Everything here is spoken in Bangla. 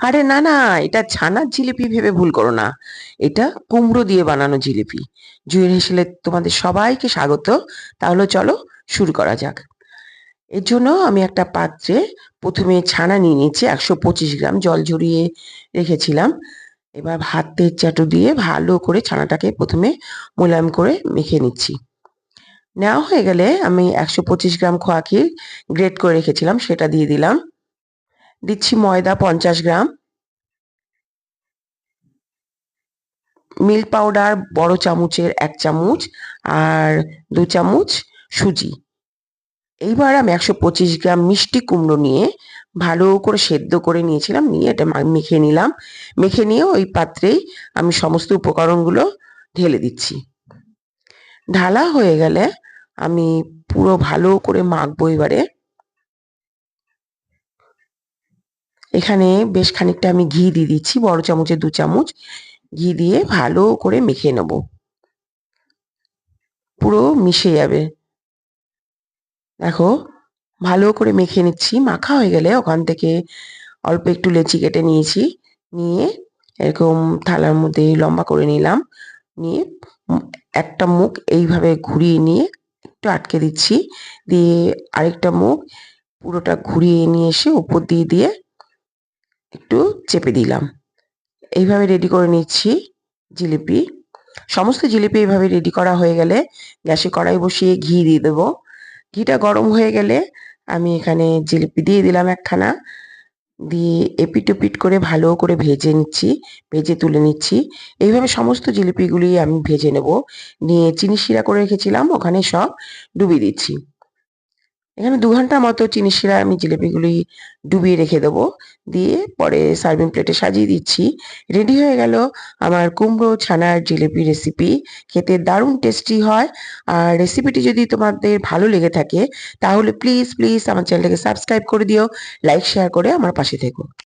আরে না না, এটা ছানার জিলিপি ভেবে ভুল করো না। এটা কুমড়ো দিয়ে বানানো জিলিপি। জুয়ের হেসেলে তোমাদের সবাইকে স্বাগত। তাহলে চলো শুরু করা যাক। এর জন্য আমি একটা পাত্রে প্রথমে ছানা নিয়ে নিয়েছি, একশো পঁচিশ গ্রাম জল ঝরিয়ে রেখেছিলাম। এবার হাতের চাটু দিয়ে ভালো করে ছানাটাকে প্রথমে মোলায়েম করে মেখে নিচ্ছি। নেওয়া হয়ে গেলে আমি একশো পঁচিশ গ্রাম খোয়া ক্ষীর গ্রেট করে রেখেছিলাম, সেটা দিয়ে দিলাম। দিচ্ছি ময়দা পঞ্চাশ গ্রাম। মিল্ক পাউডার বড় চামচের এক চামচ আর দু চামচ সুজি। এইবার আমি একশো পঁচিশ গ্রাম মিষ্টি কুমড়ো নিয়ে ভালো করে সেদ্ধ করে নিয়েছিলাম, নিয়ে এটা মেখে নিলাম। মেখে নিয়ে ওই পাত্রেই আমি সমস্ত উপকরণগুলো ঢেলে দিচ্ছি। ঢালা হয়ে গেলে আমি পুরো ভালো করে মাখবো এবারে। এখানে বেশ খানিকটা আমি ঘি দিয়ে দিচ্ছি, বড় চামচে দু চামচ। ঘি দিয়ে ভালো করে মেখে নেব। পুরো মিশে যাবে। দেখো, ভালো করে মেখে নিচ্ছি। মাখা হয়ে গেলে ওখান থেকে অল্প একটু লেচি কেটে নিয়েছি। নিয়ে এরকম থালার মধ্যে লম্বা করে নিলাম। নিয়ে একটা মুখ এইভাবে ঘুরিয়ে নিয়ে একটু আটকে দিচ্ছি। দিয়ে আরেকটা মুখ পুরোটা ঘুরিয়ে নিয়ে এসে উপর দিয়ে দিয়ে একটু চেপে দিলাম। এইভাবে রেডি করে নিচ্ছি জিলিপি। সমস্ত জিলিপি এইভাবে রেডি করা হয়ে গেলে গ্যাসে কড়াই বসিয়ে ঘি দিয়ে দেবো। ঘিটা গরম হয়ে গেলে আমি এখানে জিলিপি দিয়ে দিলাম একখানা। দিয়ে এপিট ওপিট করে ভালো করে ভেজে নিচ্ছি, ভেজে তুলে নিচ্ছি। এইভাবে সমস্ত জিলিপিগুলি আমি ভেজে নেব। নিয়ে চিনি শিরা করে রেখেছিলাম, ওখানে সব ডুবিয়ে দিচ্ছি। এখানে দু ঘণ্টা মতো চিনি শিরা আমি জিলিপিগুলি ডুবিয়ে রেখে দেবো। দিয়ে পরে সার্ভিং প্লেটে সাজিয়ে দিচ্ছি। রেডি হয়ে গেল আমার কুমড়ো ছানার জিলেপি রেসিপি খেতে দারুণ টেস্টি হয়। আর রেসিপিটি যদি তোমাদের ভালো লেগে থাকে, তাহলে প্লিজ প্লিজ আমার চ্যানেলটাকে সাবস্ক্রাইব করে দিও। লাইক শেয়ার করে আমার পাশে থেকো।